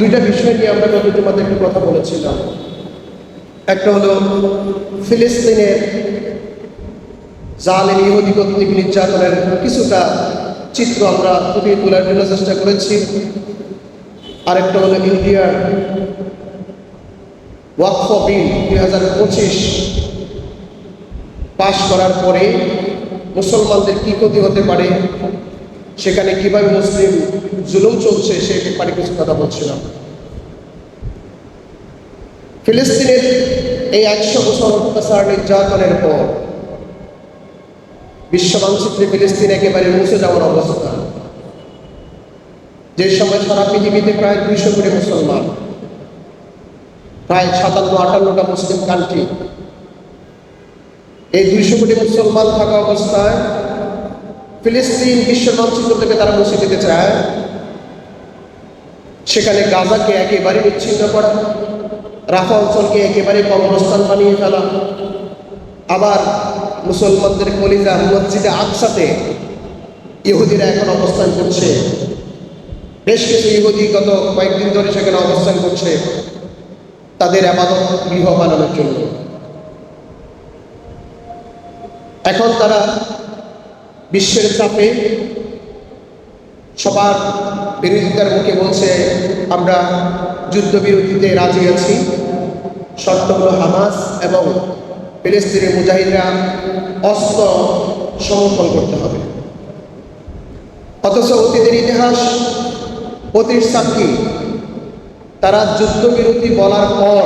দুইটা বিষয় নিয়ে আমরা গত জমাতে একটু কথা বলেছিলাম। একটা হলো ফিলিস্তিনের জালেম ইহুদি কর্তৃক নির্যাতনের কিছুটা চিত্র আমরা ফুটিয়ে তোলার জন্য চেষ্টা করেছি। আরেকটা হলো ইন্ডিয়ার ওয়াকফ বিল দুই হাজার পঁচিশ পাশ করার পরে মুসলমানদের কি ক্ষতি হতে পারে, সেখানে কীভাবে মুসলিম জুলুম চলছে, সে ব্যাপারে কিছু কথা বলছিলাম। ফিলিস্তিনের এই একশো বছর অত্যাচার নির্যাতনের পর বিশ্ব মানচিত্রে ফিলিস্তিন একেবারে মুছে যাওয়ার অবস্থা। যে সময় সারা পৃথিবীতে প্রায় দুইশো কোটি মুসলমান, প্রায় সাতান্ন, আটান্নটা মুসলিম কান্ট্রি এই দুইশো কোটি মুসলমান থাকা অবস্থায় ফিলিস্তিন বিশ্ব মানচিত্র থেকে তারা মুছে যেতে চায়। সেখানে গাজাকে একেবারে বিচ্ছিন্ন করা, রাফা অঞ্চলকে একেবারে কবরস্থান বানিয়ে ফেলা, আবার মুসলমানদের কলিজা মসজিদে আকসাতে ইহুদিরা এখন অবস্থান করছে। বেশ কিছু ইহুদি গত কয়েকদিন ধরে সেখানে অবস্থান করছে তাদের আবাদত গৃহ বানানোর জন্য। এখন তারা বিশ্বের চাপে সবার বিরোধিতার মুখে বলছে, আমরা যুদ্ধবিরতিতে রাজি আছি। শর্ত হলো হামাস এবং ফিলিস্তিনের মুজাহিদরা অস্ত্র সমর্পণ করতে হবে। অথচ অতীতের ইতিহাস, অতীত সাক্ষী, তারা যুদ্ধবিরতি বলার পর,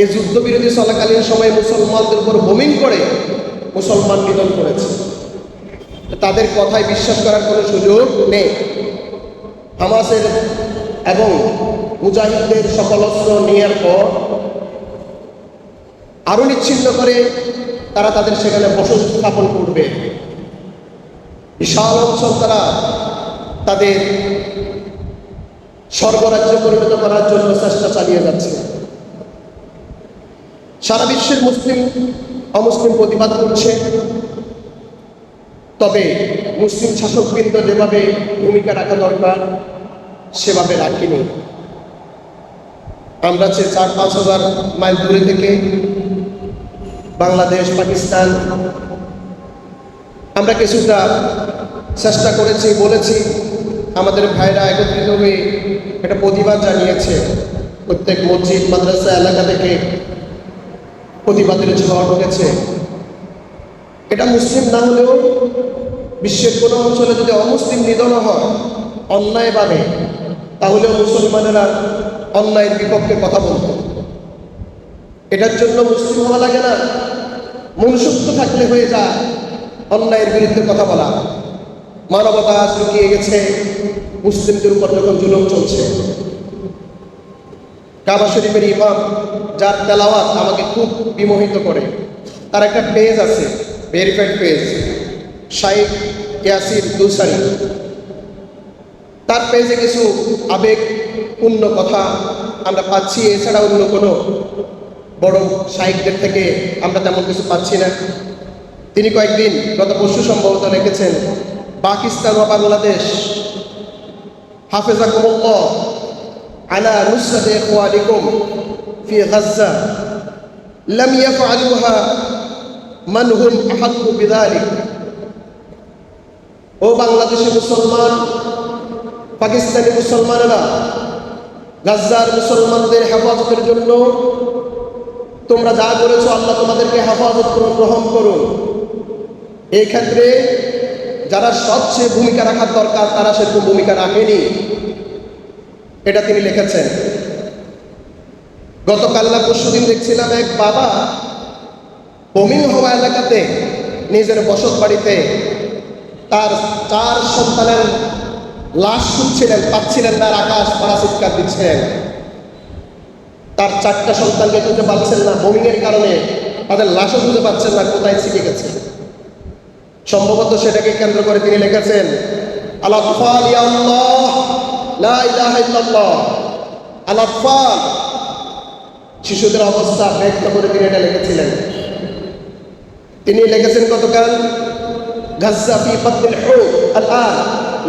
এই যুদ্ধবিরতি চলাকালীন সময়ে মুসলমানদের উপর বোমিং করে মুসলমান নিধন করেছে। তাদের কথায় বিশ্বাস করার কোনো সুযোগ নেই। হামাসের এবং মুজাহিদদের সকল অস্ত্র নেওয়ার পর আরও নিচ্ছিন্ন করে তারা তাদের সেখানে বসতি স্থাপন করবে। বিশাল অঞ্চল তারা তাদের স্বর্গরাজ্য পরিণত করার জন্য চেষ্টা চালিয়ে যাচ্ছে। সারা বিশ্বের মুসলিম অমুসলিম প্রতিবাদ করছে। তবে মুসলিম শাসকবৃন্দ যেভাবে ভূমিকা রাখা দরকার, সেভাবে রাখিনি। আমরা যে চার পাঁচ হাজার মাইল দূরে থেকে বাংলাদেশ, পাকিস্তান, আমরা কিছুটা চেষ্টা করেছি, বলেছি, আমাদের ভাইরা একত্রিত হয়ে একটা প্রতিবাদ জানিয়েছে। প্রত্যেক মসজিদ, মাদ্রাসা, এলাকা থেকে প্রতিবাদের ঝড় উঠেছে। এটা মুসলিম না হলেও বিশ্বের কোনো অঞ্চলে যদি অমুসলিম নিধন হয় অন্যায়ভাবে তাহলেও মুসলমানেরা অন্যায়ের বিপক্ষে কথা বলত এটার জন্য মুসলিম হওয়া লাগে না। মনুষ্যত্ব থাকলে হয়ে যায় অন্যায়ের বিরুদ্ধে কথা বলা। মানবতা লুকিয়ে গেছে মুসলিমদের উপর যখন জুলুম চলছে। কাবা শরীফের ইমাম, যার তেলাওয়াত আমাকে খুব বিমোহিত করে, তার একটা পেজ আছে। ভেরিফাইড পেজ শাইখ ইয়াসির দুসারি তার পেজে কিছু আবেগপূর্ণ কথা আমরা পাচ্ছি। এছাড়া অন্য কোনো বড় শাইকদের থেকে আমরা তেমন কিছু পাচ্ছি না। তিনি কয়েকদিন গত পরশু সম্ভবত লিখেছেন পাকিস্তান ও বাংলাদেশ। হাফেজা হাফেজাকুমুল্লাহ আলা নুসরাতে ইখওয়ানিকুম ফি গাজ্জা। লাম ইয়াফআলুহা মান হুম আহাক্কু ও বাংলাদেশি মুসলমান, পাকিস্তানি মুসলমানেরা, গাজ্জার মুসলমানদের হেফাজতের জন্য তোমরা যা করেছ, আল্লাহ তোমাদেরকে হেফাজত করুন, গ্রহণ করুন। এই ক্ষেত্রে যারা সবচেয়ে ভূমিকা রাখার দরকার, তারা সেরকম ভূমিকা রাখেনি। এটা তিনি লিখেছেন। গতকাল না পরশু দিন দেখছিলাম এক বাবা বমিং হওয়া এলাকাতে নিজের বসত বাড়িতে তার চার সন্তানের লাশ খুঁজছিলেন, পাচ্ছিলেন আর আকাশ পাড়া চিৎকার দিচ্ছিলেন। তার চারটা সন্তানকে খুঁজে পাচ্ছেন না বোমিং এর কারণে তাদের লাশও খুঁজে পাচ্ছেন না, কোথায় ছিটে গেছে। সম্ভবত সেটাকে কেন্দ্র করে তিনি লিখেছেন আলাফাল আলাফাল শিশুদের অবস্থা ব্যক্ত করে তিনি এটা লিখেছিলেন। তিনি লিখেছেন গতকাল গাজ্জা ফি বাতিল হুদ আল আন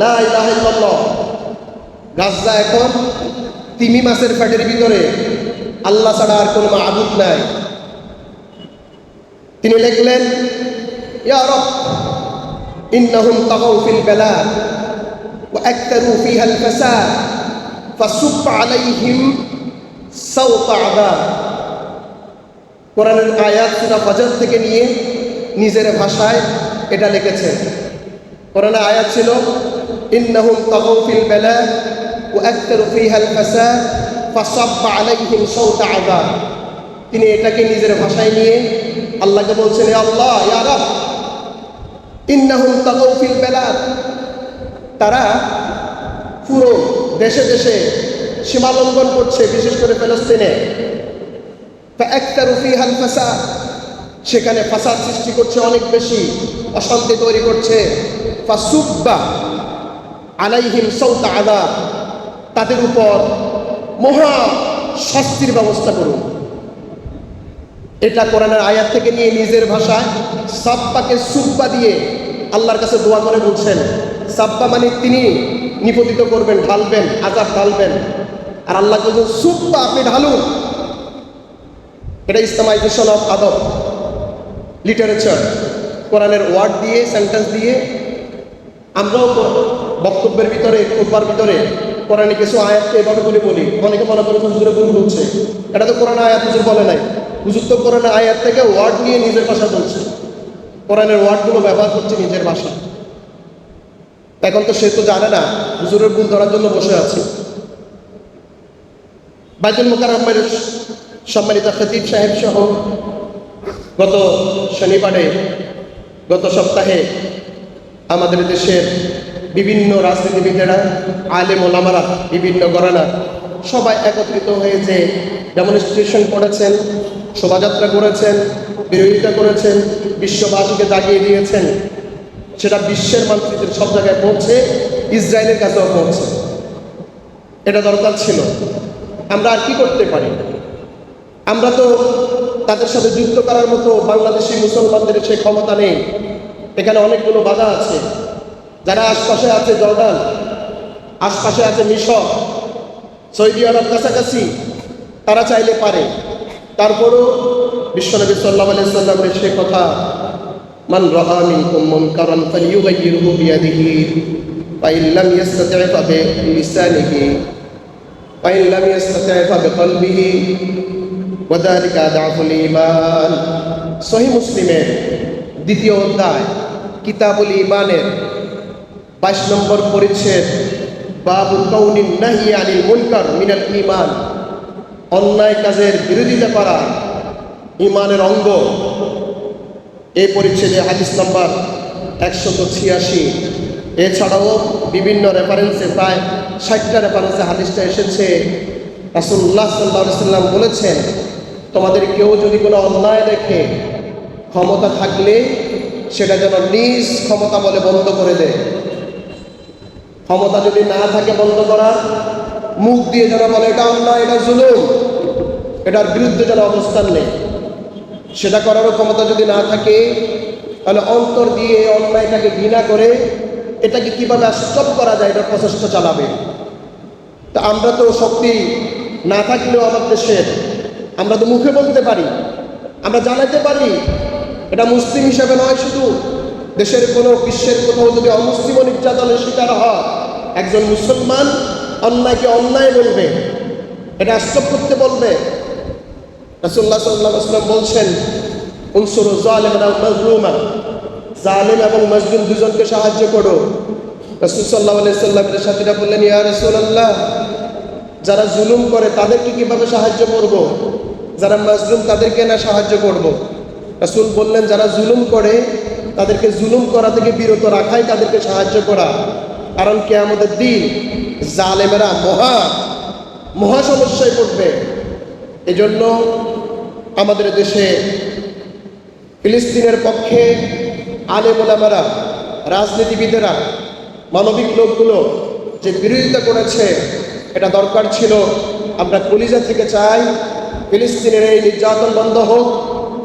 লা ইলাহা ইল্লাল্লাহ। গাজা এখন তিমি মাছের ফ্যাটের ভিতরে। আল্লাহ ছাড়া আর কোনো মাহবুদ নাই। তিনি লিখলেন, ইয়া রব, ইন্নাহুম তাগাউ ফিল বালাদ ওয়া আকতারু ফিহা আল ফাসাদ, ফাসুব আলাইহিম সাওতা আযাব। কোরআনের আয়াত সূরা ফাজর থেকে নিয়ে নিজের ভাষায় এটা লিখেছেন। করোনা আয়াত ছিল, ইন্নাহুম তহফিল বেলা ও একতের ফিহাল ফাসা ফাসাব্বা আলাইহিম সৌতা আদা তিনি এটাকে নিজের ভাষায় নিয়ে আল্লাহকে বলছেন আল্লাহ ইয়ারা ইন্নাহুম তহফিল বেলা। তারা পুরো দেশে দেশে সীমালঙ্ঘন করছে, বিশেষ করে ফেলস্তিনে। একটা রুফি হাল ফাসা সেখানে ফাসাদ সৃষ্টি করছে অনেক বেশি, অশান্তি তৈরি করছে। আলাইহিম সৌতা আদা তাদের উপর মহা শাস্তির ব্যবস্থা করুন। এটা কোরআনের আয়াত থেকে নিয়ে নিজের ভাষায় সাব্বাকে সুব্বা দিয়ে আল্লাহর কাছে দোয়া করে বলছেন। সাব্বা মানে তিনি নিপতিত করবেন, ঢালবেন আজাব ঢালবেন। আর আল্লাহ সুব্বা আপনি ঢালুন। এটা ইসলামাইজেশন অফ আদব। লিটারেচার কোরআনের ওয়ার্ড দিয়ে সেন্টেন্স দিয়ে, আমরাও বক্তব্যের ভিতরে খুববার ভিতরে কোরআনে কিছু আয়াতকে এভাবে করে বলি। অনেকে মনে করে হুজুরে ভুল বলছে। এটা তো কোরআন আয়াত হুজুর বলে নাই। হুজুর তো কোরআনের আয়াত থেকে ওয়ার্ড নিয়ে নিজের ভাষা বলছে। কোরআনের ওয়ার্ডগুলো ব্যবহার করছে নিজের ভাষা। এখন তো সে তো জানে না, হুজুরের ভুল ধরার জন্য বসে আছে। বাইতুল মোকারমের সম্মানিত খতিব সাহেব সহ গত শনিবারে, গত সপ্তাহে আমাদের দেশের বিভিন্ন রাজনীতিবিদেরা, আলেম ওলামারা, বিভিন্ন গণনা সবাই একত্রিত হয়েছে ডেমনস্ট্রেশন করেছেন, শোভাযাত্রা করেছেন, বিরোধিতা করেছেন, বিশ্ববাসীকে জাগিয়ে দিয়েছেন। সেটা বিশ্বের মানচিত্রের সব জায়গায় পৌঁছে, ইসরায়েলের কাছেও পৌঁছে। এটা দরকার ছিল। আমরা আর কি করতে পারি? আমরা তো তাদের সাথে যুক্ত করার মতো বাংলাদেশি মুসলমানদের সে ক্ষমতা নেই। এখানে অনেকগুলো বাধা আছে। যারা আশপাশে আছে জর্ডান, আশপাশে আছে মিশর, সৌদি আরব কাছাকাছি, তারা চাইলে পারে। তারপরও বিশ্বনবী সাল্লাহ আলাইহি সাল্লামের সে কথা, মান রাআ মিনকুম মুনকারান ফালিয়ুগাইয়িরহু বিয়াদিহি ফাইন লাম ইয়াস্তাতি' ফাবিলিসানিহি ফাইন লাম ইয়াস্তাতি' ফাবিকলবিহি ওদালিকা দাফুল ইমান সহি মুসলিমের দ্বিতীয় অধ্যায়, কিতাবুল ইমানের বাইশ নম্বর পরিচ্ছেদ, বাবু কৌনিন নাহি আনিল মুনকার মিনাল ইমান অন্যায় কাজের বিরোধিতা করা ইমানের অঙ্গ। এই পরিচ্ছেদে হাদিস নাম্বার একশত ছিয়াশি। এছাড়াও বিভিন্ন রেফারেন্সে প্রায় ষাটটা রেফারেন্সে হাদিসটা এসেছে। রাসুল্লাহ সাল্লাহ সাল্লাম বলেছেন তোমাদের কেউ যদি কোনো অন্যায় দেখে, ক্ষমতা থাকলে সেটা যেন নিজ ক্ষমতা বলে বন্ধ করে দেয়। ক্ষমতা যদি না থাকে বন্ধ করা মুখ দিয়ে যেন বলে, এটা অন্যায়, এটা জুলুম, এটার বিরুদ্ধে যেন অবস্থান নেই। সেটা করারও ক্ষমতা যদি না থাকে, তাহলে অন্তর দিয়ে অন্যায়টাকে ঘৃণা করে এটাকে কীভাবে স্টপ করা যায় এটার প্রচেষ্টা চালাবে। তা আমরা তো শক্তি না থাকলেও আমার দেশের আমরা তো মুখে বলতে পারি। আমরা জানাতে পারি, এটা মুসলিম হিসাবে নয় শুধু। দেশের কোনো, বিশ্বের কোথাও যদি অমুসলিম নির্যাতনের শিকার হয়, একজন মুসলমান অন্যায়কে অন্যায় বলবে, এটা স্টপ করতে বলবে। রাসুল্লাহ সাল্লাহ আসলাম বলছেন, উনসুর জালেম মজলুমা। জালেম এবং মজলুম দুজনকে সাহায্য করো। রসুল সাল্লাহ সাল্লামের সাথীরা বললেন, ইয়া রসুল্লাহ যারা জুলুম করে তাদেরকে কীভাবে সাহায্য করব। যারা মজলুম তাদেরকে না সাহায্য করব। রাসুল বললেন, যারা জুলুম করে, তাদেরকে জুলুম করা থেকে বিরত রাখাই তাদেরকে সাহায্য করা। কারণ কে আমাদের দিন জালেমেরা মহা মহা সমস্যায় পড়বে। এজন্য আমাদের দেশে ফিলিস্তিনের পক্ষে আলেমোলামারা রাজনীতিবিদেরা, মানবিক লোকগুলো যে বিরোধিতা করেছে, এটা দরকার ছিল। আমরা কলিজা থেকে চাই ফিলিস্তিনের এই নির্যাতন বন্ধ হোক,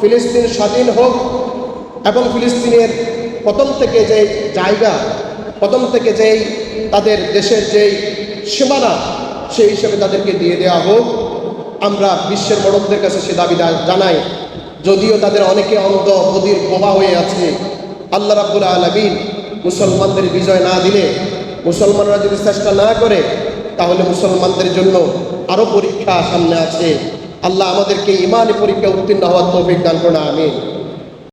ফিলিস্তিন স্বাধীন হোক, এবং ফিলিস্তিনের প্রথম থেকে যে জায়গা, প্রথম থেকে যেই তাদের দেশের যেই সীমানা, সেই হিসেবে তাদেরকে দিয়ে দেওয়া হোক। আমরা বিশ্বের বড়দের কাছে সে দাবি জানাই, যদিও তাদের অনেকে অন্ধ বদির বোবা হয়ে আছে। আল্লাহ রাব্বুল আলমিন মুসলমানদের বিজয় না দিলে, মুসলমানরা যদি চেষ্টা না করে, তাহলে মুসলমানদের জন্য আরও পরীক্ষা সামনে আছে। আল্লাহ আমাদেরকে ইমানে পরীক্ষা উত্তীর্ণ হওয়ার তৌফিক দান করুন আমিন।